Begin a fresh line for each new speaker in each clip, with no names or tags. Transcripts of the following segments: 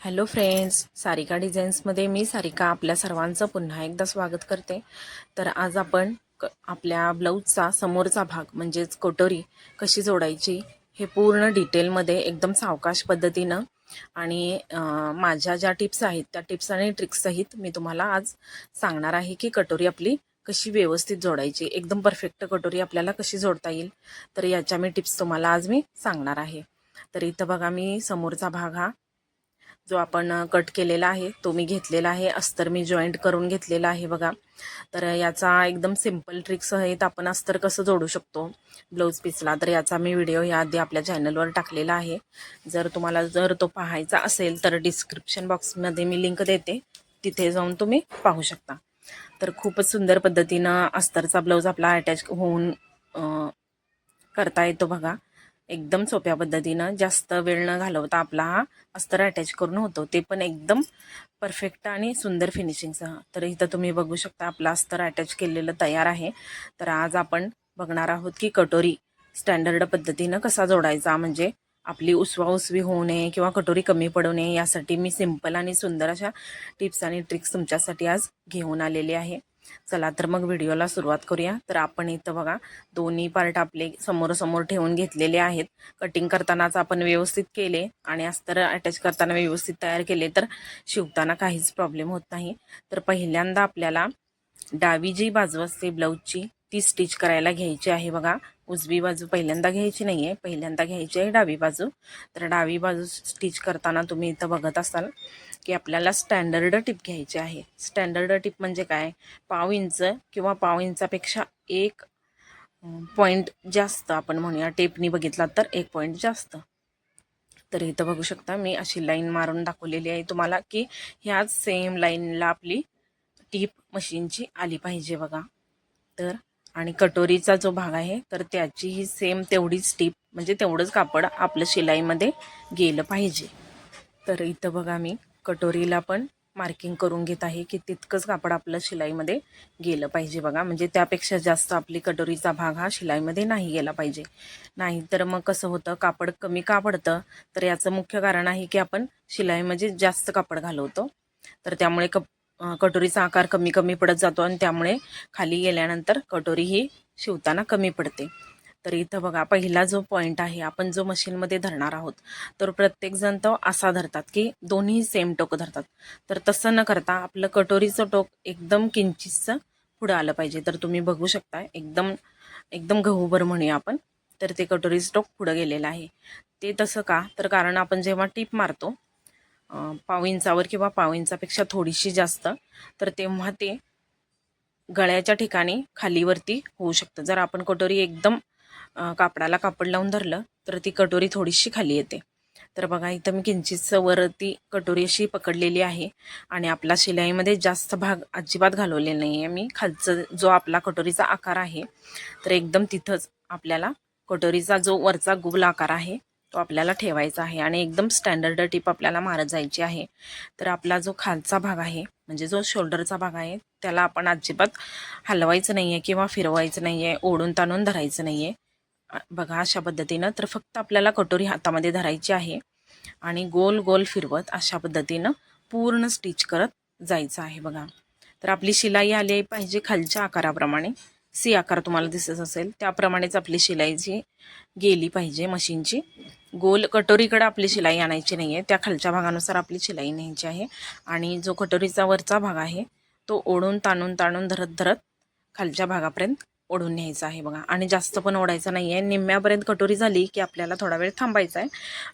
Hello friends Sarika डिझाईन्समध्ये मी सारिका आपल्या सर्वांचं पुन्हा एकदा स्वागत करते. तर आज आपण क आपल्या ब्लाऊजचा समोरचा भाग म्हणजेच कटोरी कशी जोडायची हे पूर्ण डिटेलमध्ये एकदम सावकाश पद्धतीनं आणि माझ्या ज्या टिप्स आहेत त्या टिप्स आणि ट्रिक्ससहित मी तुम्हाला आज सांगणार आहे की कटोरी आपली कशी व्यवस्थित जोडायची. एकदम परफेक्ट कटोरी आपल्याला कशी जोडता येईल तर याच्या मी टिप्स तुम्हाला आज मी सांगणार आहे. तर इथं बघा मी समोरचा भाग हा जो आपण कट केलेला आहे तो मी घेतलेला आहे. अस्तर मी जॉईंट करून घेतलेला आहे बघा. तर याचा एकदम सिंपल ट्रिक्स आहेत आपण अस्तर कसं जोडू शकतो? ब्लाऊज पीसला तर याचा मी व्हिडिओ याआधी आपल्या चॅनलवर टाकलेला आहे. जर तुम्हाला जर तो पाहायचा असेल तर डिस्क्रिप्शन बॉक्समध्ये मी लिंक देते. तिथे जाऊन तुम्ही पाहू शकता. तर खूपच सुंदर पद्धतीनं अस्तरचा ब्लाऊज आपला अटॅच होऊन करता येतो बघा. एकदम सोप्या पद्धतीनं जास्त वेळ न घालवता आपला हा अस्तर अटॅच करून होतो. ते पण एकदम परफेक्ट आणि सुंदर फिनिशिंगसह तर इथं तुम्ही बघू शकता आपला अस्तर अटॅच केलेलं तयार आहे. तर आज आपण बघणार आहोत की कटोरी स्टँडर्ड पद्धतीनं कसा जोडायचा. म्हणजे आपली उसवा उसवी होऊ नये किंवा कटोरी कमी पडू नये यासाठी मी सिंपल आणि सुंदर अशा टिप्स आणि ट्रिक्स तुमच्यासाठी आज घेऊन आलेले आहे. चला तर मग व्हिडिओला सुरुवात करूया. तर आपण इथं बघा दोन्ही पार्ट आपले समोरासमोर ठेवून घेतलेले आहेत. कटिंग करतानाच आपण व्यवस्थित केले आणि अस्तर अटॅच करताना व्यवस्थित तयार केले तर शिवताना काहीच प्रॉब्लेम होत नाही. तर पहिल्यांदा आपल्याला डावी जी बाजू असते ब्लाऊजची ती स्टिच करायला घ्यायची आहे बघा. उजवी बाजू पहिल्यांदा घ्यायची नाही आहे पहिल्यांदा घ्यायची आहे डावी बाजू. तर डावी बाजू स्टिच करताना तुम्ही इथं बघत असाल की आपल्याला स्टँडर्ड टिप घ्यायची आहे. स्टँडर्ड टिप म्हणजे काय? पाव इंच किंवा पाव इंचापेक्षा एक पॉईंट जास्त आपण म्हणूया. टेपनी बघितला तर एक पॉईंट जास्त. तर इथं बघू शकता मी अशी लाईन मारून दाखवलेली आहे तुम्हाला की ह्याच सेम लाईनला आपली टीप मशीनची आली पाहिजे बघा. तर आणि कटोरीचा जो भाग आहे तर त्याची ही सेम तेवढीच टीप म्हणजे तेवढंच कापड आपलं शिलाईमध्ये गेलं पाहिजे. तर इथं बघा मी कटोरीला पण मार्किंग करून घेत आहे की तितकंच कापड आपलं शिलाईमध्ये गेलं पाहिजे बघा. म्हणजे त्यापेक्षा जास्त आपली कटोरीचा भाग हा शिलाईमध्ये नाही गेला पाहिजे. नाही तर मग कसं होतं कापड कमी का पडतं? तर याचं मुख्य कारण आहे की आपण शिलाईमध्ये जास्त कापड घालवतो. तर त्यामुळे कप कटोरीचा आकार कमी कमी पडत जातो आणि त्यामुळे खाली गेल्यानंतर कटोरी ही शिवताना कमी पडते. तर इथं बघा पहिला जो पॉईंट आहे आपण जो मशीनमध्ये धरणार आहोत तर प्रत्येकजण तो असा धरतात की दोन्ही सेम टोक धरतात. तर तसं न करता आपलं कटोरीचं टोक एकदम किंचितचं पुढं आलं पाहिजे. तर तुम्ही बघू शकता एकदम एकदम गहूभर म्हणूया आपण तर ते कटोरीचं टोक पुढं गेलेलं आहे. ते तसं का? तर कारण आपण जेव्हा टीप मारतो पाव इंचावर किंवा पाव इंचापेक्षा थोडीशी जास्त तर तेव्हा ते गळ्याच्या ठिकाणी खालीवरती होऊ शकतं. जर आपण कटोरी एकदम कापडाला कापड लावून धरलं तर ती कटोरी थोडीशी खाली येते. तर बघा इथं मी किंचितचं वरती कटोरी अशी पकडलेली आहे आणि आपला शिलाईमध्ये जास्त भाग अजिबात घालवलेला नाही आहे मी खालचं जो आपला कटोरीचा आकार आहे तर एकदम तिथंच आपल्याला कटोरीचा जो वरचा गोल आकार आहे तो आपल्याला ठेवायचा आहे आणि एकदम स्टँडर्ड टिप आपल्याला मारत जायची आहे. तर आपला जो खालचा भाग आहे म्हणजे जो शोल्डरचा भाग आहे त्याला आपण अजिबात हलवायचं नाही आहे किंवा फिरवायचं नाही आहे ओढून ताणून धरायचं नाही आहे बघा अशा पद्धतीनं तर फक्त आपल्याला कटोरी हातामध्ये धरायची आहे आणि गोल गोल फिरवत अशा पद्धतीनं पूर्ण स्टिच करत जायचं आहे बघा. तर आपली शिलाई आली पाहिजे खालच्या आकाराप्रमाणे. सी आकार तुम्हाला दिसत असेल त्याप्रमाणेच आपली शिलाईची गेली पाहिजे मशीनची. गोल कटोरीकडे आपली शिलाई आणायची नाही आहे त्या खालच्या भागानुसार आपली शिलाई न्यायची आहे. आणि जो कटोरीचा वरचा भाग आहे तो ओढून ताणून ताणून धरत धरत खालच्या भागापर्यंत ओढून न्यायचा आहे बघा. आणि जास्त पण ओढायचं नाही आहे निम्म्यापर्यंत कटोरी झाली की आपल्याला थोडा वेळ थांबायचा आहे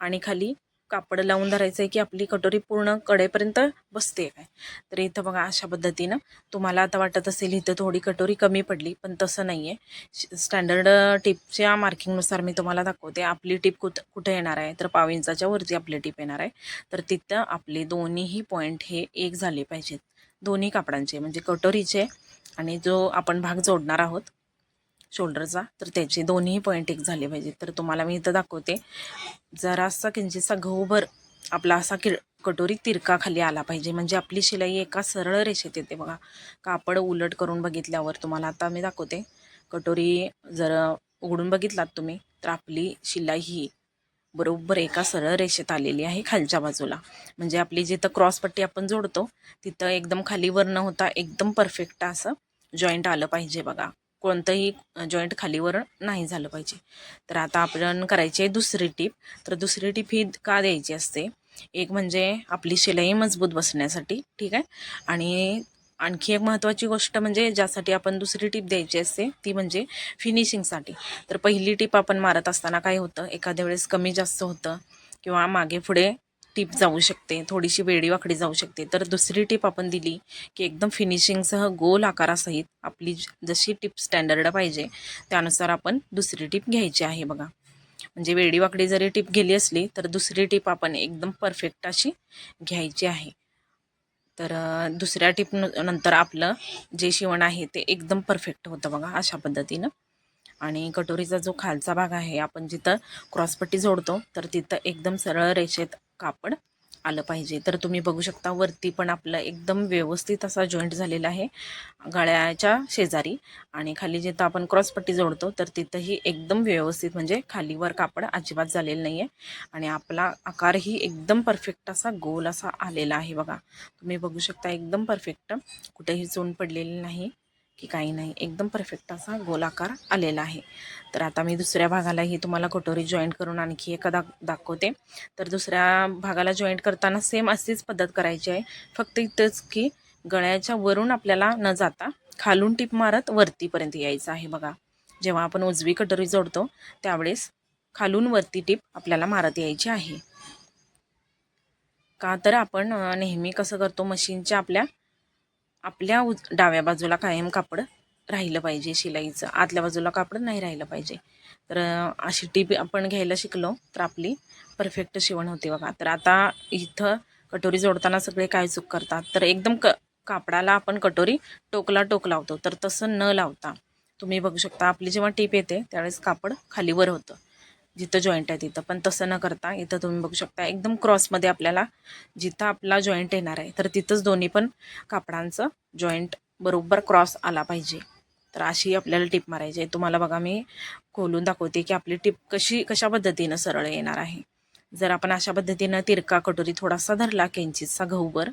आणि खाली कापड लावून धरायचं आहे की आपली कटोरी पूर्ण कडेपर्यंत बसते काय? तर इथं बघा अशा पद्धतीनं तुम्हाला आता वाटत असेल इथं थोडी कटोरी कमी पडली पण तसं नाही आहे स्टँडर्ड टिपच्या मार्किंगनुसार मी तुम्हाला दाखवते. आपली टिप कुठं कुठं येणार आहे? तर पाव इंचाच्या वरती आपली टिप येणार आहे. तर तिथं आपले दोन्हीही पॉईंट हे एक झाले पाहिजेत. दोन्ही कापडांचे म्हणजे कटोरीचे आणि जो आपण भाग जोडणार आहोत शोल्डरचा तर त्याचे दोन्ही पॉईंट एक झाले पाहिजे तर तुम्हाला मी इथं दाखवते. जरासा किंचितसा गहूभर आपला असा किळ कटोरी तिरका खाली आला पाहिजे. म्हणजे आपली शिलाई एका सरळ रेषेत येते बघा. कापड उलट करून बघितल्यावर तुम्हाला आता मी दाखवते. कटोरी जर उघडून बघितलात तुम्ही तर आपली शिलाई ही बरोबर एका सरळ रेषेत आलेली आहे खालच्या बाजूला. म्हणजे आपली जिथं क्रॉसपट्टी आपण जोडतो तिथं एकदम खाली वर्ण होता एकदम परफेक्ट असं जॉईंट आलं पाहिजे बघा. कोणतंही जॉईंट खालीवर नाही झालं पाहिजे. तर आता आपण करायची आहे दुसरी टीप तर दुसरी टीप ही का द्यायची असते? एक म्हणजे आपली शिलाई मजबूत बसण्यासाठी ठीक आहे? आणि आणखी एक महत्त्वाची गोष्ट म्हणजे ज्यासाठी आपण दुसरी टीप द्यायची असते ती म्हणजे फिनिशिंगसाठी तर पहिली टीप आपण मारत असताना काय होतं? एखाद्या वेळेस कमी जास्त होतं किंवा मागे पुढे टीप जाऊ शकते थोडीशी वेडीवाकडी जाऊ शकते. तर दुसरी टीप आपण दिली की एकदम फिनिशिंगसह गोल आकारासहित आपली जशी टीप स्टँडर्ड पाहिजे त्यानुसार आपण दुसरी टीप घ्यायची आहे बघा. म्हणजे वेडीवाकडी जरी टीप गेली असली तर दुसरी टीप आपण एकदम परफेक्ट अशी घ्यायची आहे. तर दुसऱ्या टीप नंतर आपलं जे शिवण आहे ते एकदम परफेक्ट होतं बघा अशा पद्धतीनं. आणि कटोरीचा जो खालचा भाग आहे आपण जिथं क्रॉसपट्टी जोडतो तर तिथं एकदम सरळ रेषेत कापड आलं पाहिजे. तर तुम्ही बघू शकता वरती पण आपलं एकदम व्यवस्थित असा जॉईंट झालेला आहे गळ्याच्या शेजारी. आणि खाली जिथं आपण क्रॉसपट्टी जोडतो तर तिथंही एकदम व्यवस्थित म्हणजे खालीवर कापड अजिबात झालेलं नाही आहे आणि आपला आकारही एकदम परफेक्ट असा गोल असा आलेला आहे बघा. तुम्ही बघू शकता एकदम परफेक्ट कुठेही चोन पडलेली नाही. की काही नाही एकदम परफेक्ट असा गोलाकार आलेला आहे. तर आता मी दुसऱ्या भागालाही तुम्हाला कटोरी जॉईंट करून आणखी एकदा दाखवते. तर दुसऱ्या भागाला जॉईंट करताना सेम अशीच पद्धत करायची आहे. फक्त इथंच की गळ्याच्या वरून आपल्याला न जाता खालून टीप मारत वरतीपर्यंत यायचं आहे बघा. जेव्हा आपण उजवी कटोरी जोडतो त्यावेळेस खालून वरती टीप आपल्याला मारत यायची आहे. का तर आपण नेहमी कसं करतो मशीनच्या आपल्या आपल्या उज डाव्या बाजूला कायम कापड राहिलं पाहिजे शिलाईचं. आतल्या बाजूला कापड नाही राहिलं पाहिजे. तर अशी टीप आपण घ्यायला शिकलो तर आपली परफेक्ट शिवण होते बघा. तर आता इथं कटोरी जोडताना सगळे काय चूक करतात? तर एकदम क कापडाला आपण कटोरी टोकला टोक लावतो. तर तसं न लावता तुम्ही बघू शकता आपली जेव्हा टीप येते त्यावेळेस कापड खालीवर होतं. जिथं जॉईंट आहे तिथं. पण तसं न करता इथं तुम्ही बघू शकता एकदम क्रॉसमध्ये आपल्याला जिथं आपला जॉईंट येणार आहे तर तिथंच दोन्ही पण कापडांचं जॉईंट बरोबर क्रॉस आला पाहिजे. तर अशी आपल्याला टिप मारायची आहे. तुम्हाला बघा मी खोलून दाखवते की आपली टिप कशी कशा पद्धतीनं सरळ येणार आहे. जर आपण अशा पद्धतीनं तिरका कटोरी थोडासा धरला केंचीचा गहूवर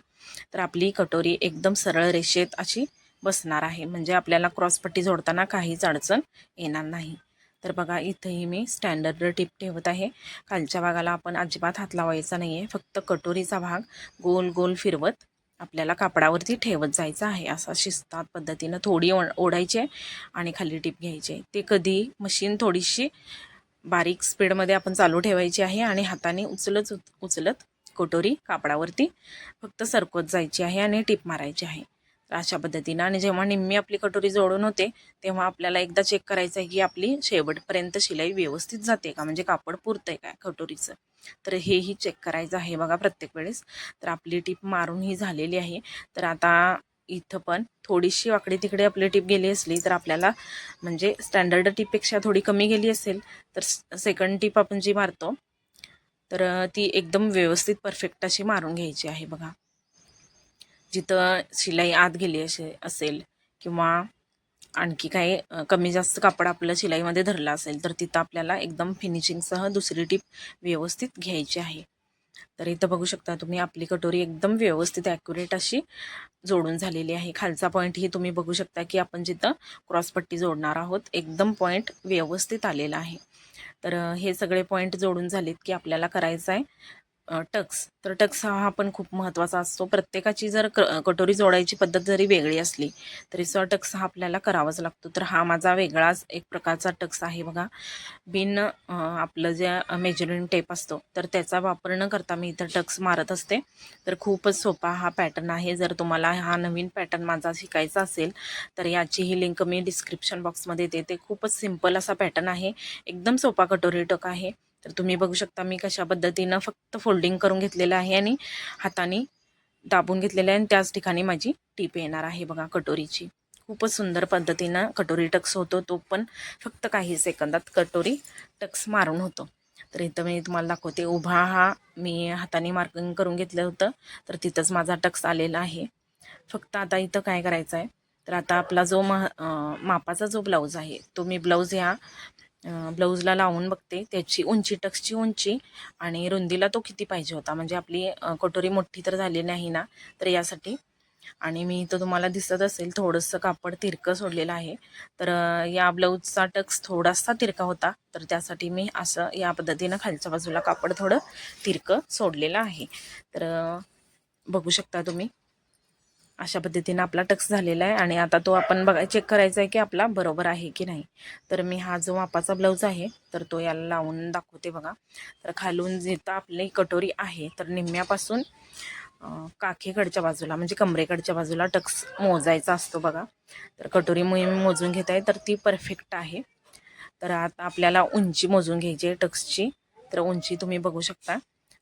तर आपली कटोरी एकदम सरळ रेषेत अशी बसणार आहे. म्हणजे आपल्याला क्रॉसपट्टी जोडताना काहीच अडचण येणार नाही. तर बघा इथंही मी स्टँडर्ड टिप ठेवत आहे. खालच्या भागाला आपण अजिबात हात लावायचा नाही आहे फक्त कटोरीचा भाग गोल गोल फिरवत आपल्याला कापडावरती ठेवत जायचं आहे. असा शिस्तात पद्धतीनं थोडी ओढ ओढायची आहे आणि खाली टीप घ्यायची आहे. ते कधी मशीन थोडीशी बारीक स्पीडमध्ये आपण चालू ठेवायची आहे आणि हाताने उचलत उच- उचलत कटोरी कापडावरती फक्त सरकवत जायची आहे आणि टीप मारायची आहे. तर अशा पद्धतीनं. आणि जेव्हा निम्मी आपली कटोरी जोडून होते तेव्हा आपल्याला एकदा चेक करायचं आहे की आपली शेवटपर्यंत शिलाई व्यवस्थित जाते का? म्हणजे कापड पुरतं आहे काय कटोरीचं? तर हेही चेक करायचं आहे बघा प्रत्येक वेळेस. तर आपली टीप मारून ही झालेली आहे. तर आता इथं पण थोडीशी वाकडी तिकडे आपली टीप गेली असली तर आपल्याला म्हणजे स्टँडर्ड टीपपेक्षा थोडी कमी गेली असेल तर सेकंड टीप आपण जी मारतो तर ती एकदम व्यवस्थित परफेक्ट अशी मारून घ्यायची आहे बघा. जिथं शिलाई आत गेली असे असेल किंवा आणखी काही कमी जास्त कापड आपलं शिलाईमध्ये धरलं असेल तर तिथं आपल्याला एकदम फिनिशिंगसह दुसरी टीप व्यवस्थित घ्यायची आहे. तर इथं बघू शकता तुम्ही आपली कटोरी एकदम व्यवस्थित ॲक्युरेट अशी जोडून झालेली आहे. खालचा पॉईंट ही तुम्ही बघू शकता की आपण जिथं क्रॉसपट्टी जोडणार आहोत एकदम पॉईंट व्यवस्थित आलेला आहे. तर हे सगळे पॉईंट जोडून झालेत की आपल्याला करायचं आहे टक्स. तर टक्स हा पण खूप महत्त्वाचा असतो. प्रत्येकाची जर क कटोरी जोडायची पद्धत जरी वेगळी असली तरी सुद्धा टक्स हा आपल्याला करावाच लागतो. तर हा माझा वेगळाच एक प्रकारचा टक्स आहे बघा. बिन आपलं जे मेजरिंग टेप असतो तर त्याचा वापर न करता मी इथं टक्स मारत असते. तर खूपच सोपा हा पॅटर्न आहे. जर तुम्हाला हा नवीन पॅटर्न माझा शिकायचा असेल तर याचीही लिंक मी डिस्क्रिप्शन बॉक्समध्ये देते. खूपच सिंपल असा पॅटर्न आहे. एकदम सोपा कटोरी टक आहे. तर तुम्ही बघू शकता मी कशा पद्धतीनं फक्त फोल्डिंग करून घेतलेलं आहे आणि हाताने दाबून घेतलेलं आहे. आणि त्याच ठिकाणी माझी टीप येणार आहे बघा कटोरीची. खूपच सुंदर पद्धतीनं कटोरी टक्स होतो तो पण फक्त काही सेकंदात कटोरी टक्स मारून होतो. तर इथं मी तुम्हाला दाखवते उभा हा मी हाताने मार्किंग करून घेतलं होतं तर तिथंच माझा टक्स आलेला आहे. फक्त आता इथं काय करायचं आहे तर आता आपला जो मह मापाचा जो ब्लाऊज आहे तो मी ब्लाऊज ह्या ब्लाऊजला लावून बघते. त्याची उंची टक्सची उंची आणि रुंदीला तो किती पाहिजे होता. म्हणजे आपली कटोरी मोठी तर झाली नाही ना तर यासाठी. आणि मी इथं तुम्हाला दिसत असेल थोडंसं कापड तिरकं सोडलेलं आहे. तर या ब्लाऊजचा टक्स थोडासा तिरका होता. तर त्यासाठी मी असं या पद्धतीनं खालच्या बाजूला कापड थोडं तिरकं सोडलेलं आहे. तर बघू शकता तुम्ही. अशा पद्धतीनं आपला टक्स झालेला आहे आणि आता तो आपण बघा चेक करायचा आहे की आपला बरोबर आहे की नाही. तर मी हा जो मापाचा ब्लाऊज आहे तर तो याला लावून दाखवते बघा. तर खालून जिथं आपली कटोरी आहे तर निम्म्यापासून काखेकडच्या बाजूला म्हणजे कमरेकडच्या बाजूला टक्स मोजायचा असतो बघा. तर कटोरी मी मोजून घेत आहे तर ती परफेक्ट आहे. तर आता आपल्याला उंची मोजून घ्यायची आहे टक्सची. तर उंची तुम्ही बघू शकता.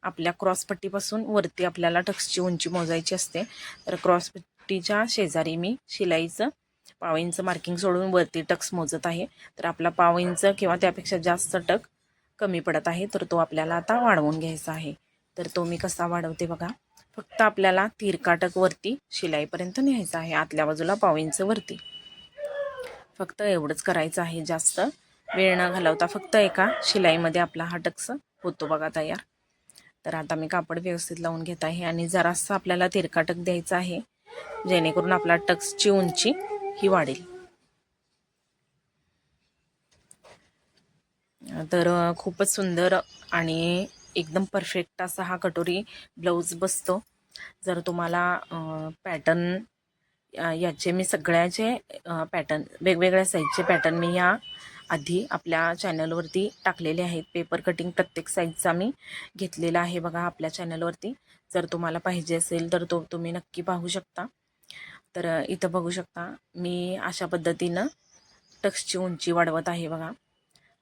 आपल्या क्रॉसपट्टीपासून वरती आपल्याला टक्सची उंची मोजायची असते. तर क्रॉसपट्टीच्या शेजारी मी शिलाईचं पाव इंच मार्किंग सोडून वरती टक्स मोजत आहे. तर आपला पाव इंच किंवा त्यापेक्षा जास्त टक कमी पडत आहे. तर तो आपल्याला आता वाढवून घ्यायचा आहे. तर तो मी कसा वाढवते बघा. फक्त आपल्याला तिरकाटक वरती शिलाईपर्यंत न्यायचा आहे. आतल्या बाजूला पाव इंच वरती. फक्त एवढंच करायचं आहे. जास्त वेळ न घालवता फक्त एका शिलाईमध्ये आपला हा टक्स होतो बघा तयार. तर आता मी कापड व्यवस्थित लावून घेत आहे आणि जरासं आपल्याला तिरकाटक द्यायचा आहे जेणेकरून आपला टक्सची उंची ही वाढेल. तर खूपच सुंदर आणि एकदम परफेक्ट असा हा कटोरी ब्लाऊज बसतो. जर तुम्हाला पॅटर्न याचे मी सगळ्याचे पॅटर्न वेगवेगळ्या साईजचे पॅटर्न मी या आधी आपल्या चॅनलवरती टाकलेले आहेत. पेपर कटिंग प्रत्येक साईजचा मी घेतलेला आहे बघा आपल्या चॅनलवरती जर तुम्हाला पाहिजे असेल तर तो तुम्ही नक्की पाहू शकता. तर इथं बघू शकता मी अशा पद्धतीनं टक्सची उंची वाढवत आहे बघा.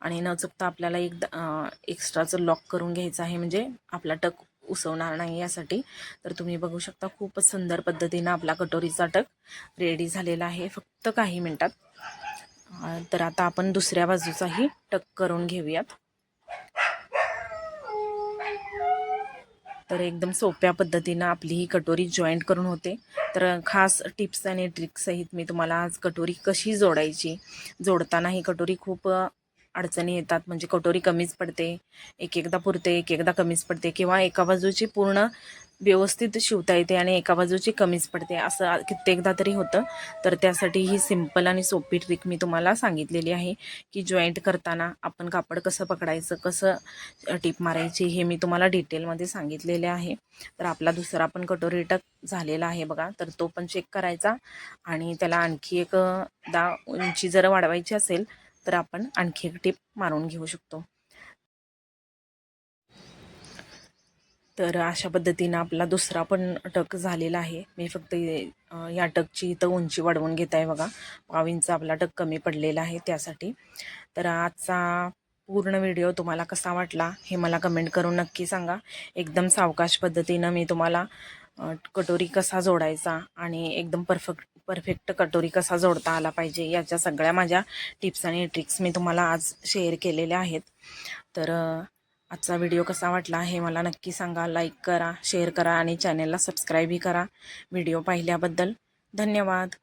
आणि न चुकता आपल्याला एकदा एक्स्ट्राचं लॉक करून घ्यायचं आहे. म्हणजे आपला टक उसवणार नाही यासाठी. तर तुम्ही बघू शकता खूपच सुंदर पद्धतीनं आपला कटोरीचा टक रेडी झालेला आहे. फक्त काही मिनटात तर आता आपण दुसऱ्या बाजूचाही टक करून घेऊयात. तर एकदम सोप्या पद्धतीनं आपली ही कटोरी जॉईंट करून होते. तर खास टिप्स आणि ट्रिक्ससहित मी तुम्हाला आज कटोरी कशी जोडायची जोडताना ही कटोरी खूप अडचणी येतात. म्हणजे कटोरी कमीच पडते एक एकदा पुरते एक एकदा कमीच पडते किंवा एका बाजूची पूर्ण व्यवस्थित शिवता येते आणि एका बाजूची कमीच पडते. असं कित्येकदा तरी होतं. तर त्यासाठी ही सिंपल आणि सोपी ट्रिक मी तुम्हाला सांगितलेली आहे की जॉईंट करताना आपण कापड कसं पकडायचं कसं टीप मारायची हे मी तुम्हाला डिटेलमध्ये सांगितलेले आहे. तर आपला दुसरा पण कटोरी टक झालेला आहे बघा. तर तो पण चेक करायचा आणि त्याला आणखी एक दा उंची जर वाढवायची असेल तर आपण आणखी एक टिप मारून घेऊ शकतो. तर अशा पद्धतीनं आपला दुसरा पण टक झालेला आहे. मी फक्त या टकची इथं उंची वाढवून घेत आहे बघा. पाव आपला टक कमी पडलेला आहे त्यासाठी. तर आजचा पूर्ण व्हिडिओ तुम्हाला कसा वाटला हे मला कमेंट करून नक्की सांगा. एकदम सावकाश पद्धतीनं मी तुम्हाला कटोरी कसा जोडायचा आणि एकदम परफेक्ट परफेक्ट कटोरी कसा जोडता आला पाहिजे याच्या सगळ्या माझ्या टिप्स आणि ट्रिक्स मी तुम्हाला आज शेअर केलेल्या आहेत. तर आजचा व्हिडिओ कसा वाटला हे मला नक्की सांगा लाईक करा शेअर करा आणि चॅनलला सबस्क्राईबही करा. व्हिडिओ पाहिल्याबद्दल धन्यवाद.